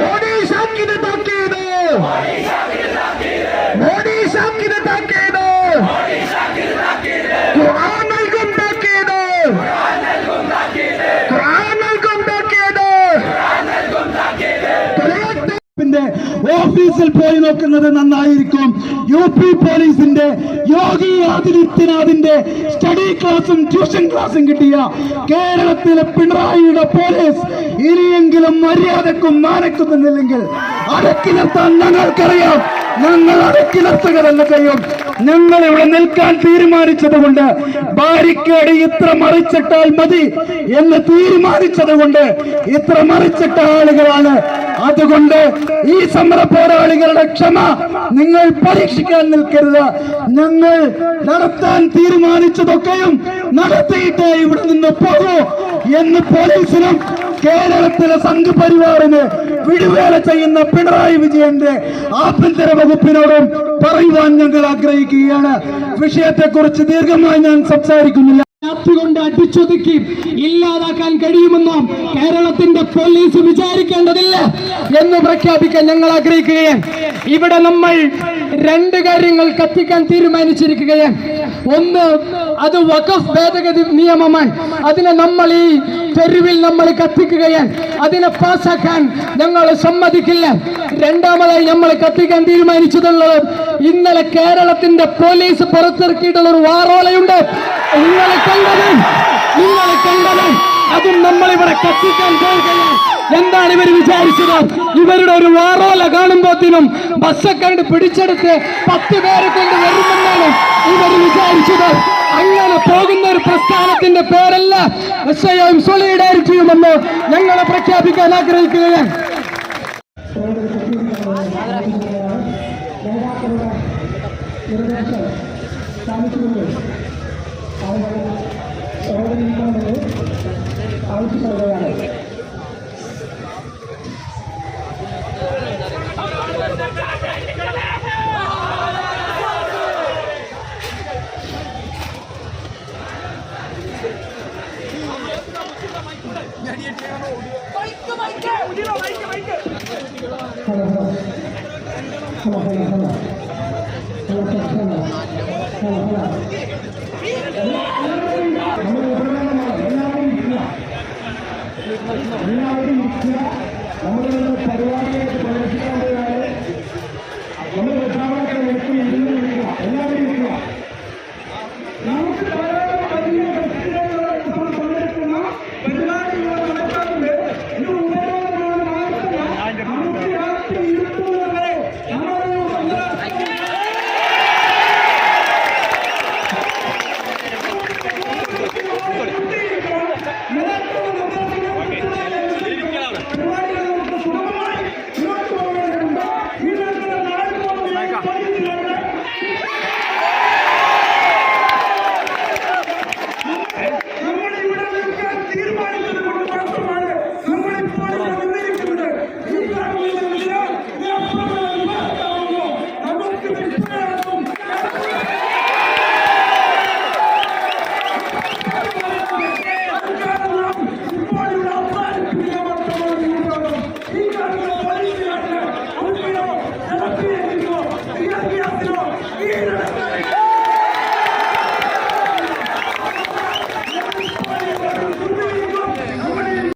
മോഡി ഷാക്കിന് താക്കീത്. മോഡി ഷാക്കിന് താക്കീത്. ഓഫീസിൽ പോയി നോക്കുന്നത് നന്നായിരിക്കും. യു പി പോലീസിന്റെ യോഗി ആദിത്യനാഥിന്റെ സ്റ്റഡി ക്ലാസും ട്യൂഷൻ ക്ലാസും കിട്ടിയ കേരളത്തിലെ പിണറായിയുടെ പോലീസ് ഇനിയെങ്കിലും മര്യാദക്കും മാനക്കും നിന്നില്ലെങ്കിൽ അടക്കി നിർത്താൻ ഞങ്ങൾക്കറിയാം. ഞങ്ങൾ അടക്കി നിർത്തുക തന്നെ ചെയ്യും. ഞങ്ങൾ ഇവിടെ നിൽക്കാൻ തീരുമാനിച്ചത് കൊണ്ട് ബാരിക്കേഡ് ഇത്ര മറിച്ചിട്ടാൽ മതി എന്ന് തീരുമാനിച്ചത് കൊണ്ട് ഇത്ര മറിച്ചിട്ട ആളുകളാണ്. അതുകൊണ്ട് ഈ സമര പോരാളികളുടെ ക്ഷമ നിങ്ങൾ പരീക്ഷിക്കാൻ നിൽക്കരുത്. ഞങ്ങൾ നടത്താൻ തീരുമാനിച്ചതൊക്കെയും നടത്തിയിട്ടേ ഇവിടെ നിന്ന് പോകൂ എന്ന് പോലീസിനും കേരളത്തിലെ സംഘപരിവാറിന് വിടുവേല ചെയ്യുന്ന പിണറായി വിജയന്റെ ആഭ്യന്തര വകുപ്പിനോടും പറയുവാൻ ഞങ്ങൾ ആഗ്രഹിക്കുകയാണ്. വിഷയത്തെക്കുറിച്ച് ദീർഘമായി ഞാൻ സംസാരിക്കുന്നില്ല. കൊണ്ട് അടിച്ചൊതുക്കി ഇല്ലാതാക്കാൻ കഴിയുമെന്നും കേരളത്തിന്റെ പോലീസ് വിചാരിക്കേണ്ടതില്ല എന്ന് പ്രഖ്യാപിക്കാൻ ഞങ്ങൾ ആഗ്രഹിക്കുകയാണ്. ഇവിടെ നമ്മൾ രണ്ട് കാര്യങ്ങൾ കത്തിക്കാൻ തീരുമാനിച്ചിരിക്കുകയാണ്. ഒന്ന് അത് വഖഫ് ഭേദഗതി നിയമമാണ്. അതിനെ നമ്മൾ ഈ തെരുവിൽ നമ്മൾ കത്തിക്കുകയാണ്. അതിനെ പാസ്സാക്കാൻ ഞങ്ങൾ സമ്മതിക്കില്ല. രണ്ടാമതായി നമ്മൾ കത്തിക്കാൻ തീരുമാനിച്ചതുള്ളത് ഇന്നലെ കേരളത്തിന്റെ പോലീസ് പുറത്തിറക്കിയിട്ടുള്ള ഒരു വാറോലയുണ്ട് നിങ്ങളെ കണ്ടത് നിങ്ങളെ കണ്ടത്. അതും നമ്മൾ ഇവിടെ കത്തിക്കാൻ പോകുകയാണ്. എന്താണ് ഇവർ വിചാരിച്ചത്? ഇവരുടെ ഒരു വാറോല കാണുമ്പോത്തിനും ബസ്സൊക്കെ കണ്ട് പിടിച്ചെടുത്ത് പത്ത് പേരെ കൊണ്ട് വരുമെന്നാണ് ഇവർ വിചാരിച്ചത്. അങ്ങനെ പോകുന്ന ഒരു പ്രസ്ഥാനത്തിന്റെ പേരല്ല എസ്ഐയും സൊളിഡാരിറ്റിയുമെന്ന് ഞങ്ങളെ പ്രഖ്യാപിക്കാൻ ആഗ്രഹിക്കുകയാണ്. എല്ലാവരും ഇരിക്കുക നമ്മളുടെ പരിപാടിയായിട്ട് Yeah.